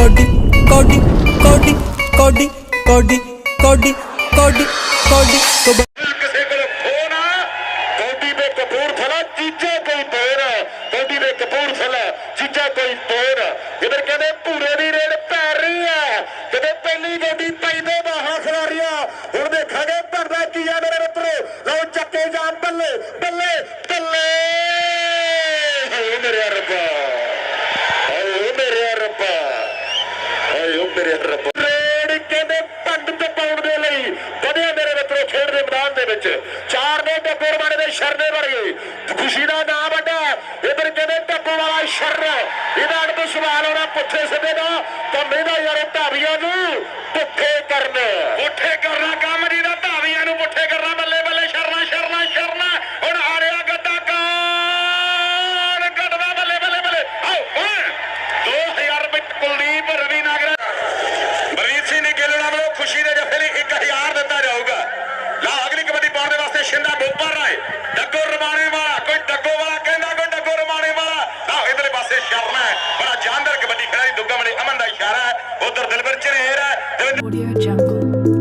Cody ਕੋਡੀ ਕੋਡੀ ਕੋਡੀ ਕੋਡੀ ਕੋਡੀ ਕੋਡੀ ਕੋਡੀ ਕਿਸੇ ਕੋਲ ਫੋਨ ਆ ਕੌਡੀ ਦੇ ਕਪੂਰਥਲਾ ਚੀਚੇ ਕੋਈ ਤੋਰ ਕੌਡੀ ਦੇ ਕਪੂਰਥਲਾ ਚੀਚਾ ਕੋਈ ਤੋਰ ਇਧਰ ਕਹਿੰਦੇ ਭੂਰੇ ਦੀ ਰੇਡ ਪੈ ਰਹੀ ਹੈ ਕਦੇ ਪਹਿਲੀ ਗੋਡੀ ਪੈਂਦੇ ਬਾਹਾਂ ਖਿਲਾਰੀਆਂ। ਹੁਣ ਦੇਖਾਂਗੇ ਭਰਦਾ ਕੀ ਆ ਮੇਰੇ ਮਿੱਤਰੋ। ਲਓ ਚੱਕੇ ਜਾਮ ਬੱਲੇ ਬੱਲੇ ਬੱਲੇ। ਹਾਏ ਮੇਰੇ ਰੱਬਾ ਹਾਏ ਮੇਰੇ ਰੱਬਾ ਹਾਏ ਓ ਮੇਰੇ ਰੱਬ ਰੇਡ ਕਹਿੰਦੇ ਪੰਡ ਤੇ ਪਾਉਣ ਦੇ ਲਈ। ਵਧਿਆ ਮੇਰੇ ਮਿੱਤਰੋ ਖੇਡ ਦੇ ਮੈਦਾਨ ਦੇ ਵਿੱਚ। ਚਾਰ ਨੇ ਡੱਬੋਰ ਵਾਲੇ ਦੇ ਸ਼ਰਨੇ ਵਰਗੇ। ਖੁਸ਼ੀ ਦਾ ਨਾਮ ਵੱਡਾ ਇਧਰ ਕਹਿੰਦੇ ਡੱਬੋ ਵਾਲਾ ਸ਼ਰ ਇਹਦਾ ਅਣਬ ਸਵਾਲ ਹੋਣਾ ਪੁੱਠੇ ਸਿੱਧੇ ਦਾ। ਕੰਮੇ ਦਾ ਯਾਰ ਢਾਵੀਆਂ ਨੂੰ ਪੁੱਠੇ ਕਰਨ। ਪੁੱਠੇ ਕਰਨਾ ਕੰਮ ਜੀ ਦਾ ਢਾਵੀਆਂ ਨੂੰ ਪੁੱਠੇ ਕਰਨਾ। ਬੱਲੇ ਬੱਲੇ ਸ਼ਰਨਾ ਸ਼ਰਨਾ ਸ਼ਰਨਾ। ਹੁਣ ਹਾਰਿਆ ਰਿਹਾ ਗੱਡਾ ਕਾਣ ਗੱਡਦਾ ਬੱਲੇ ਬੱਲੇ ਬੱਲੇ। ਆਓ ਹੁਣ 2000 ਵਿੱਚ ਕੁਲਦੀਪ ਰਵੀ ਨਾਗਰ ਬਲਵੀਰ ਸਿੰਘ ਨੇ ਗੇਲਣਾ ਵੱਲੋਂ ਖੁਸ਼ੀ ਦੇ ਜਫੇ ਲਈ 1000 ਦਿੱਤਾ ਜਾਊਗਾ ਲਾ ਅਗਲੀ ਕਬੱਡੀ ਪਾਉਣ ਦੇ ਵਾਸਤੇ ਸ਼ਿੰਦਾ ਬੋਪਰ ਡੱਗੋ ਰਮਾਣੇ ਵਾਲਾ, ਕੋਈ ਡੱਗੋ ਵਾਲਾ ਕਹਿੰਦਾ, ਕੋਈ ਡੱਗੋ ਰਮਾਣੇ ਵਾਲਾ। ਲਾ ਇਧਰਲੇ ਪਾਸੇ ਸ਼ਰਨਾ ਹੈ। ਬੜਾ ਜਾਨਦਾਰ ਕਬੱਡੀ ਖਿਡਾਰੀ ਦੁੱਗਾ ਮਣੇ ਅਮਨ ਦਾ ਇਸ਼ਾਰਾ ਹੈ। ਉਧਰ ਦਿਲਬਰ ਚਰੇਰ ਹੈ ਦਵਿੰਦਰ